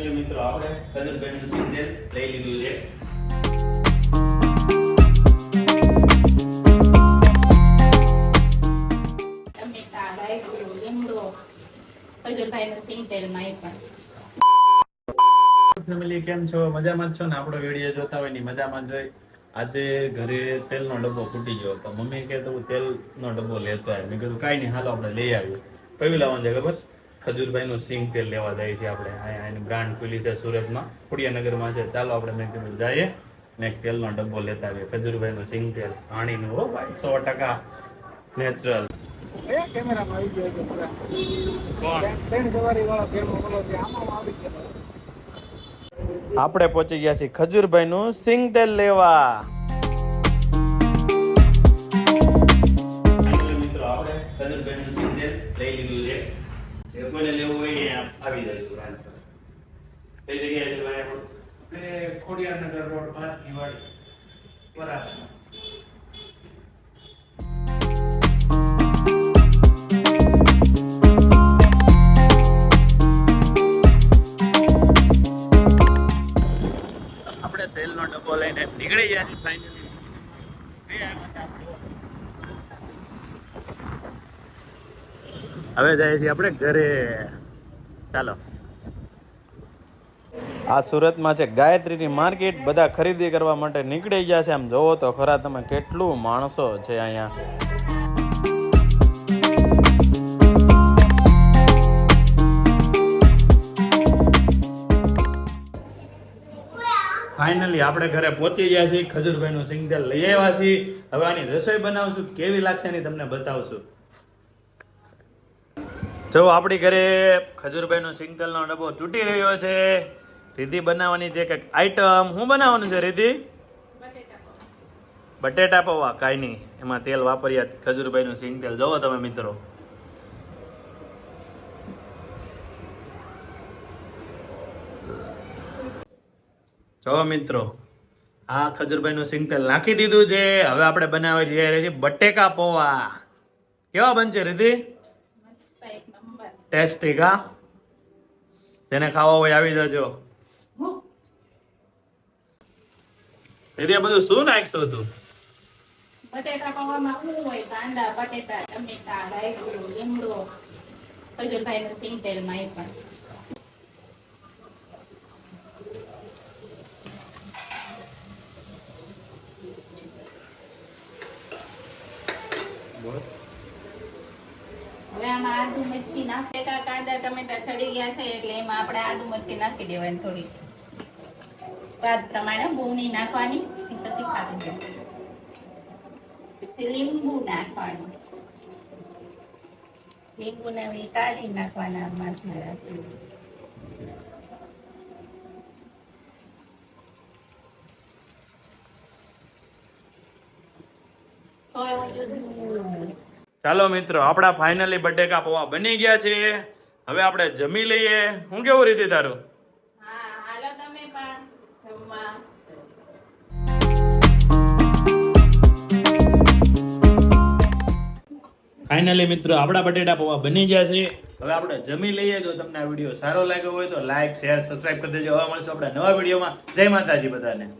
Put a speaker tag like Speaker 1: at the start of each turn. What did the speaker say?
Speaker 1: Finally મિત્રો. આપણે કદરભાઈનું single લઈ લીધું છે. ફેમિલી કેમ છો? મજામાં જ છો ને? આપણો વીડિયો જોતા હોય ને મજામાં જોઈ આજે ઘરે તેલનો ડબ્બો ફૂટી ગયો. તો મમ્મી કે તું તેલનો ડબ્બો લેતો આવ્યો મેં કીધું કાંઈ નહીં હાલો આપણે લઈ આવીએ. કયું લાવવાનું છે ખબર છે? ખજૂરભાઈનું સિંગ તેલ લેવા જાય છે આપણે. અહીંયા એની બ્રાન્ડ ખુલી છે સુરતમાં. ખોડિયાનગરમાં છે. ચાલો આપણે મેં કીધું જઈએ. ને એક તેલનો ડબ્બો લેતા આવીએ. ખજૂરભાઈનું સિંગ તેલ. પાણીનું હો ભાઈ સો ટકા નેચરલ
Speaker 2: એ કેમેરામાં આવી ગયો છે પૂરા.
Speaker 1: કોણ?
Speaker 2: ત્રણ સવારી વાળો કેમેરો બોલો છે આમાં આવી ગયો.
Speaker 1: આપણે પહોંચી ગયા છીએ ખજૂરભાઈનું સિંગ તેલ લેવા. જે કોઈને લેવું હોય એ આવી જાય દુકાન પર કઈ જગ્યાએ છે ભાઈ આપણે
Speaker 2: ખોડિયારનગર રોડ ભારતની વાડી બરાબર
Speaker 1: આપણે તેલનો ડબ્બો લઈને નીકળી ગયા છે ફાઇનલી હવે જઈએ છીએ આપણે ઘરે. ચાલો. આ સુરતમાં છે ગાયત્રીની માર્કેટ બધા ખરીદી કરવા માટે નીકળી ગયા છે. આમ જોવો તો ખરા તમે કેટલું માણસો છે અહીંયા. ફાઇનલી આપણે ઘરે પહોંચી ગયા છીએ. ખજૂરભાઈનું સિંગતેલ લઈ આવ્યા છીએ. હવે આની રસોઈ બનાવશું કેવી લાગશે એની તમને બતાવશું જો આપણી ઘરે ખજૂરભાઈનો સિંગતેલનો ડબ્બો તૂટી રહ્યો છે, રીધી બનાવવાની છે કંઈક આઈટમ શું બનાવવાનું છે, રીધી? બટેટા પૌવા. કાંઈ નહીં. એમાં તેલ વાપર્યા ખજૂરભાઈનું સિંગતેલ. જોવો તમે મિત્રો. જો મિત્રો, આ ખજૂરભાઈનું સિંગતેલ નાખી દીધું છે. હવે આપણે બનાવવા જઈ રહ્યા છીએ બટેકા પૌવા. કેવા બનશે, રીધી? ટેસ્ટી કા જેને ખાવા હોય આવી જજો. આ બધું શું નાખ્યું તું?
Speaker 3: બટેટા પૌવામાં શું હોય? કાંદા બટેટા ટમેટા લીમડો. એ પણ. હવે આમાં આદુ મરચી નાખે. કાંદા ટમેટા ચડી ગયા છે એટલે એમાં આપણે આદુ મરચી નાખી દેવાની થોડી. સ્વાદ પ્રમાણે બહુ નાખવાની પછી લીંબુ નાખવાનું. લીંબુ ને હવે કાઢી નાખવાના મસાલા
Speaker 1: ચાલો મિત્રો આપણા ફાઇનલી બટેકા પૌવા બની ગયા છે. હવે આપણે જમી લઈએ. હું કેવું રીતે તારું?
Speaker 3: હાલો તમે પણ જમવા.
Speaker 1: ફાઇનલી મિત્રો આપણા બટેટા પૌવા બની ગયા છે. હવે આપણે જમી લઈએ. જો તમને આ વીડિયો સારો લાગ્યો હોય તો લાઈક શેર સબસ્ક્રાઈબ કરી દેજો. હવે મળશું આપણા નવા વિડીયોમાં. જય માતાજી બધાને.